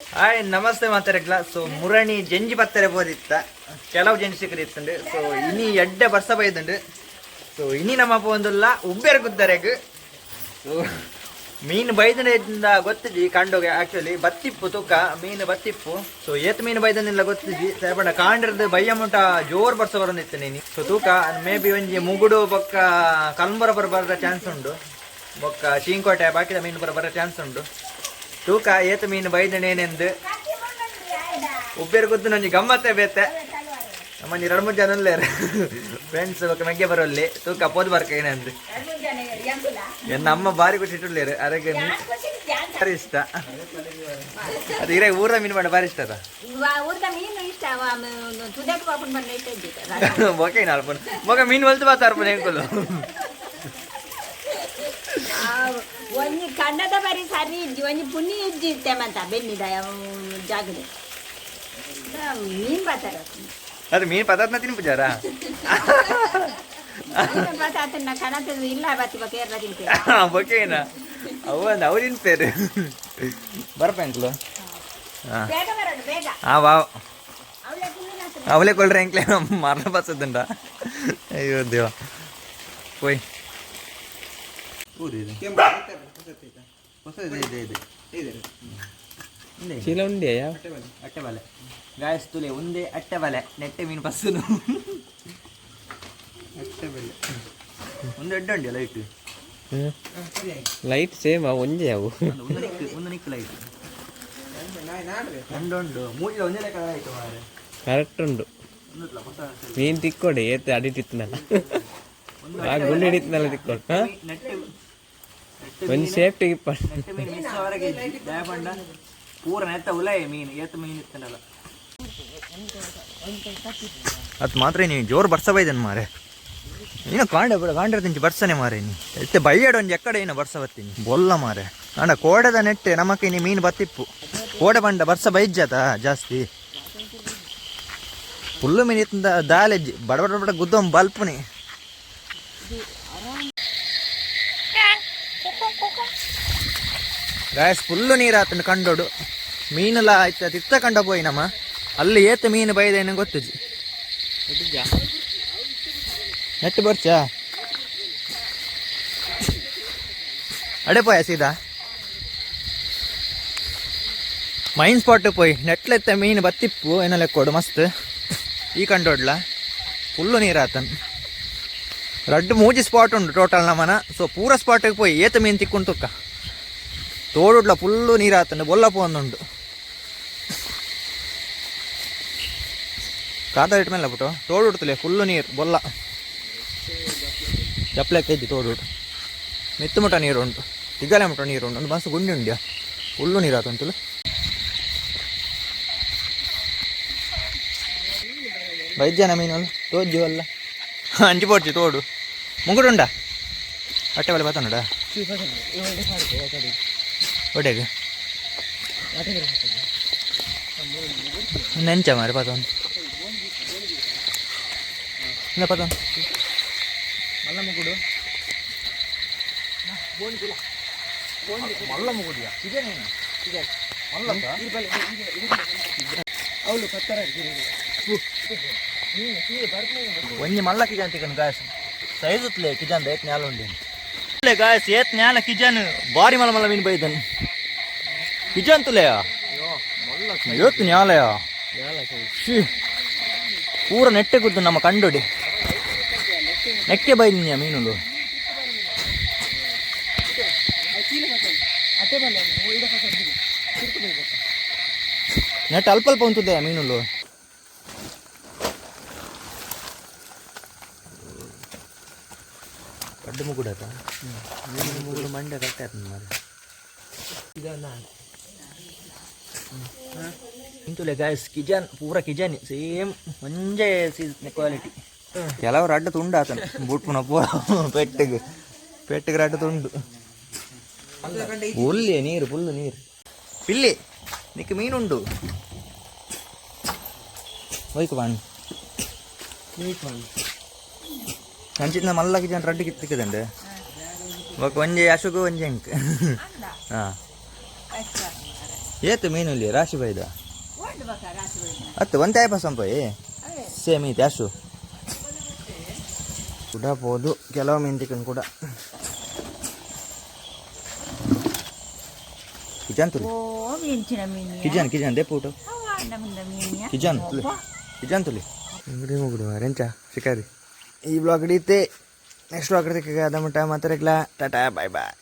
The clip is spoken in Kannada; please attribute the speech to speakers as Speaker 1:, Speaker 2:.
Speaker 1: ಹಾಯ್, ನಮಸ್ತೆ ಮಾತಾಡಕ್ಲ ಸೊ ಮುರಣಿ ಜಂಜಿ ಬತ್ತರೆ ಬೋದಿತ್ತ. ಕೆಲವು ಜಂಜಿ ಸಿಕ್ಕದಿತ್ತಂಡು ಸೊ ಇನಿ ಎಡ್ಡೆ ಬರ್ಸ ಬೈದುಂಡು ಸೊ ಇನಿ ನಮ್ಮ ಬಂದಲ್ಲ ಉಬ್ಬೆರ್ ಗುದ್ದರೆಗ್. ಸೊ ಮೀನು ಬೈದನಿಂದ ಗೊತ್ತಿದ್ವಿ ಕಂಡೋಗೆ ಆಕ್ಚುಲಿ ಬತ್ತಿಪ್ಪು, ತೂಕ, ಮೀನು ಬತ್ತಿಪ್ಪು. ಸೊ ಏತ್ ಮೀನು ಬೈದನಿಲ್ಲ ಗೊತ್ತಿದ್ವಿ ಸರಿಪಡ ಕಾಂಡ್ರದ್ದು ಬೈಯ ಮುಟ ಜೋರ್ ಬರ್ಸ ಬರೋನಿತ್ತು ನೀನು ಸೊ ತೂಕ, ಮೇ ಬಿ ಒಂಜಿ ಮುಗುಡು ಬೊಕ್ಕ ಕಲ್ಮರ ಬರ ಬರೋ ಚಾನ್ಸ್ ಉಂಡು. ಬೊಕ್ಕ ಚೀಂಕೋಟೆ ಬಾಕಿದ ಮೀನು ಬರ ಬರೋ ಚಾನ್ಸ್ ಉಂಡು. ತೂಕ ಏತ ಮೀನು ಬೈದಣೇನೆಂದು. ಉಬ್ಬೇರು ಗೊತ್ತು ನನಗೆ ಗಮ್ಮತ್ತೇ ಬೇತೆ. ನಮ್ಮಲ್ಲಿ ಎರಡು ಮೂರು ಜನ ಅಲ್ಲೇ ಫ್ರೆಂಡ್ಸ್ ಮೆಗ್ಗೆ ಬರೋಲ್ಲಿ. ತೂಕ ಪೋದ್ ಬರ್ಕ ಏನಂದು ನಮ್ಮ ಬಾರಿ ಖುಷಿ ಇಟ್ಟುಳ್ಳೇರು ಅದಕ್ಕೆ ಬಾರಿ ಇಷ್ಟ. ಅದು ಇರೇ ಊರ ಮೀನು ಮಾಡಿ ಬಾರಿ ಇಷ್ಟ ಅದ. ಓಕೆ ಮಗ ಮೀನು ಹೊಲ್ತು ಬಾತ
Speaker 2: ಅರ್ಪಣ ಕಂಡದ ಬರಿ ಸರಿ ಇದ್ದಿ ಒಂಜಿ ಪುಣಿ ಇಜ್ಜಿ ಇರ್ತೇಮಂತ ಬೆನ್ನಿದ ಜಾಗದ ಮೀನ್ ಬಾತಾರ
Speaker 1: ಅದು ಮೀನು ಪದಾರ್ಥ ತಿನ್ ಪೂಜಾರ?
Speaker 2: ಬಾತಾತನ್ನ ಕಣತದ ಇಲ್ಲ ಬಾತಿ ಬಾ ಕೇರಳ ತಿಂತೆ.
Speaker 1: ಓಕೆನ ಅವು ಒಂದು ಅವ್ರಿನ ಪೇರು ಬರ್ಪ ಅಂಕ್ಲು. ಹಾಂ.
Speaker 2: ಬೇಗ ಬರೋದು ಬೇಗ.
Speaker 1: ಆ ವಾ.
Speaker 2: ಅವಳೆ ಕುಳ್ಳಿನ ಹತ್ರ
Speaker 1: ಅವಲೇ ಕೊಳ್ರೆ ಎಂಕ್ಲೆ ಇದೆ
Speaker 3: ಚೀಲ ಉಂಡೆಯಾ?
Speaker 1: ಅಟ್ಟೆ ಬಲೆ ಗಾಯಸ್ ತುಲೆ ಒಂದೇ ಅಟ್ಟೆ ಬಲೆ. ನೆಟ್ಟೆ ಮೀನು ಬಸ್ಸು ಅಟ್ಟೆ ಬಲೆ. ಒಂದು ಎಡ್ಡೆ ಉಂಡೆ ಲೈಟ್
Speaker 3: ಲೈಟ್ ಸೇಮ್ ಒಂದೇ ಅವು.
Speaker 1: ಒಂದು ನಿಕ್ಕು ಲೈಟ್ ಉಂಡು. ಒಂದೇ ಲೆಕ್ಕ ಆಯ್ತು ಮಾರೆ
Speaker 3: ಕರೆಕ್ಟ್ ಉಂಡು.
Speaker 1: ಹೊಸ
Speaker 3: ಮೀನ್ ತಿಕ್ಕೊಡೆ ಏತ್ ಅಡಿಟಿತ್ನಲ್ಲ ಗುಂಡಿ ಹಿಡಿತ್ನಲ್ಲ ತಿಕ್ಕೊಂಡು ಒಂದ್ ಸೇಫ್ಟಿ
Speaker 1: ಮೀನು. ಮಿಸ್ ಅವರೆಗೆ. ದಯಪಂಡ ಪೂರ ನೆತ್ತ ಉಲಾಯ ಮೀನು ಏತು ಮೀನು ಇತ್ತನಲ್ಲ ಅದು ಮಾತ್ರ ನೀನು ಜೋರು ಬರ್ಸ ಬೈದನ್ ಮಾರೆ. ನೀನು ಕಾಂಡ ಕಾಂಡಿರ್ತೀನಿ ಕಾಂಡ್ರ ಬರ್ಸನೆ ಮಾರೆ ನೀ ಎತ್ತೆ ಬೈಯಾಡ ಒಂಜಿ ಎಕ್ಕಡೆ ಏನು ಬರ್ಸ ಬರ್ತೀನಿ ಬೊಲ್ಲ ಮಾರೆ. ಅಂಡ ಕೋಡದ ನೆಟ್ಟೆ ನಮಕ್ಕೆ ನೀ ಮೀನ್ ಬತ್ತಿಪ್ಪು. ಕೋಡೆ ಬಂಡ ಬರ್ಸ ಬೈಜ್ಜತ ಜಾಸ್ತಿ. ಫುಲ್ಲು ಮೀನು ದಾಲೆಜ್ಜಿ ಬಡ ಬಡ ಬಡ ಗುದ್ದೊಂದು ಬಲ್ಪುನಿ. ಗಾಯಸ್ ಫುಲ್ಲು ನೀರು ಆತನ ಕಂಡೋಡು. ಮೀನೆಲ್ಲ ಆಯ್ತು ತಿತ್ತ ಕಂಡ ಪೋಯಿ ನಮ್ಮ. ಅಲ್ಲಿ ಏತ ಮೀನು ಬೈದೇನು ಗೊತ್ತುಜಿ. ನೆಟ್ಟು ಬರ್ಚಾ? ಅಡೆ ಪೋಯ ಸೀದಾ ಮೈನ್ ಸ್ಪಾಟ್ ಪೋಯ್. ನೆಟ್ಲೆತ್ತ ಮೀನು ಬತ್ತಿಪ್ಪು ಏನಲ್ಲ ಕೊಡು ಮಸ್ತ್. ಈ ಕಂಡೋಡ್ಲ. ಫುಲ್ಲು ನೀರು ಆತನ್ ರಡ್ಡು ಮೂಜಿ ಸ್ಪಾಟ್ ಉಂಟು ಟೋಟಲ್ ನಮ್ಮನ ಸೊ ಪೂರ ಸ್ಪಾಟಿಗೆ ಪೋಯ್ ಏತ ಮೀನು ತಿಕ್ಕೊಂಡು ತುಕ್ಕ. ತೋಡುಡ್ಲ ಫುಲ್ಲು ನೀರು ಆತಂಡು ಬೊಲ್ಲ ಪೋಂದುಂಡು ಕಾದ ಇಟ್ಟ ಮೇಲೆ ಬಿಟ್ಟು ತೋಡುಡ್ತಲೆ ಫುಲ್ಲು ನೀರು, ಬೊಲ್ಲ. ಚಪ್ಲೆಕ್ಕೆ ಕೈದಿ ತೋಡುಡು. ಮಿತ್ತು ಮುಟ ನೀರು ಉಂಟು ತಿಗಲೆ ಮುಟ ನೀರು ಉಂಟು ಒಂದು ಮಸ್ತ್ ಗುಂಡಿ ಉಂಡ್ಯಾ. ಫುಲ್ಲು ನೀರು ಆತಂತುಲು ವೈದ್ಯನ ಮೀನು ತೋಜ್ಜು ಅಲ್ಲ. ಅಂಜಿ ತೋಡು. ಮುಂಗುಡುಂಡ. ಹೊಟ್ಟೆ ಬಲೆ ಬತ್ತನಡ ಹೊಟ್ಟೆಗೆ ನೆಂಚ ಮಾರಿ ಪತೊಂದು ಇಲ್ಲ ಪತೊಂದು ಮಲ್ಲ ಮುಗುಡು. ಮಲ್ಲ ಮುಗುಡಿಯಾ? ಇದೆ. ನೀನು ಇದೆ ಮಲ್ಲ ಒಂಜಿ ಮಲ್ಲ ಅಂತ ಗಾಯಸ್ ಸೈಜ್ ಉತ್ಲೆ ಕಿಜನ್ ಏತ್ ನ್ಯಾಲ ಉಂಡಿ ಗಾಯ್ಸ್ ಏತ್ ನ್ಯಾಲ ಕಿಜನ್ ಬಾರಿ ಮಲ ಮಲ ಮೀನ್ ಬೈದನ್. ಕಿಜನ್ ತುಲೆಯ ಏತ್ ನ್ಯಾಲಯ ಶಿ ಪೂರ ನೆಟ್ಟೆ ಕುದ್ದು ನಮ್ಮ ಕಂಡೋಡಿ. ನೆಕ್ಕೆ ಬೈದಿನ್ಯ ಮೀನುಲು ನೆಟ್ ಅಲ್ಪ ಅಲ್ಪ ಉಂತದೆ ಮೀನುಲು ಮುಗುಡತ ಮುಗುಡು ಮಂಡ್ಯ ಕಟ್ಟೆ ಆಯ್ತು ಮಾರೆ ಇಂತುಲೆ ಗಾಯಸ್ ಕಿಜನ್ ಪೂರ ಕಿಜನ್ ಸೇಮ್ ಒಂಜೇ ಕ್ವಾಲಿಟಿ ಕೆಲವರು ಅಡ್ಡ ತುಂಡು ಆತನ. ಬುಟ್ಪುನ ಪೂರ ಪೆಟ್ಟಿಗೆ ಪೆಟ್ಟಿಗೆ ಅಡ್ಡ ತುಂಡು. ಫುಲ್ಲಿ ನೀರು ಫುಲ್ಲು ನೀರು. ಪಿಲ್ಲಿ ನಿಕ್ಕೆ ಮೀನುಂಡು. ಹೋಯ್ಕು ಬಾಣಿ ಅಂಚಿನ ಮಲ್ಲಕ್ಕೆ ಜನ ರಡ್ಡಿ ಕಿತ್ತಿಕ್ಕದಂಡೆ ಒಕ್ಕ ಒಂಜೆ ಅಶುಗು ಒಂಜೆ ಅಂಕ್. ಹಾಂ. ಏತು ಮೀನು ಇಲ್ಲಿ ರಾಶಿ ಬೈದ? ಅತ್ತು ಒಂದೇ ಆಯ್ಪ
Speaker 2: ಸಂಪಾಯಿ
Speaker 1: ಸೇಮ್ ಐತೆ ಅಶು. ಕೂಡ ಹೋದು ಕೆಲವು ಮೀನು ತಿಕ್ಕನ್ ಕೂಡ. ಕಿಜನ್ ತುಲಿ. ಕಿಜನ್ ಕಿಜನ್ ದೇ ಪೂಟು ಕಿಜಾನ್ ತುಲಿ. ಕಿಜನ್ ತುಲಿ. ಅಂಗಡಿ ಮುಗಿದು ಮರೆಂಚ ಶಿಕಾರಿ. ಈ ಬ್ಲಾಗ್ ಹಿಡಿಯುತ್ತೆ. ನೆಕ್ಸ್ಟ್ ಬ್ಲಾಗ್ ಹಿಡಿದಕ್ಕೆ ಅದ ಮಟ್ಟ ಮಾತಾಡಕ್ಲ ಟಾಟಾ ಬಾಯ್ ಬಾಯ್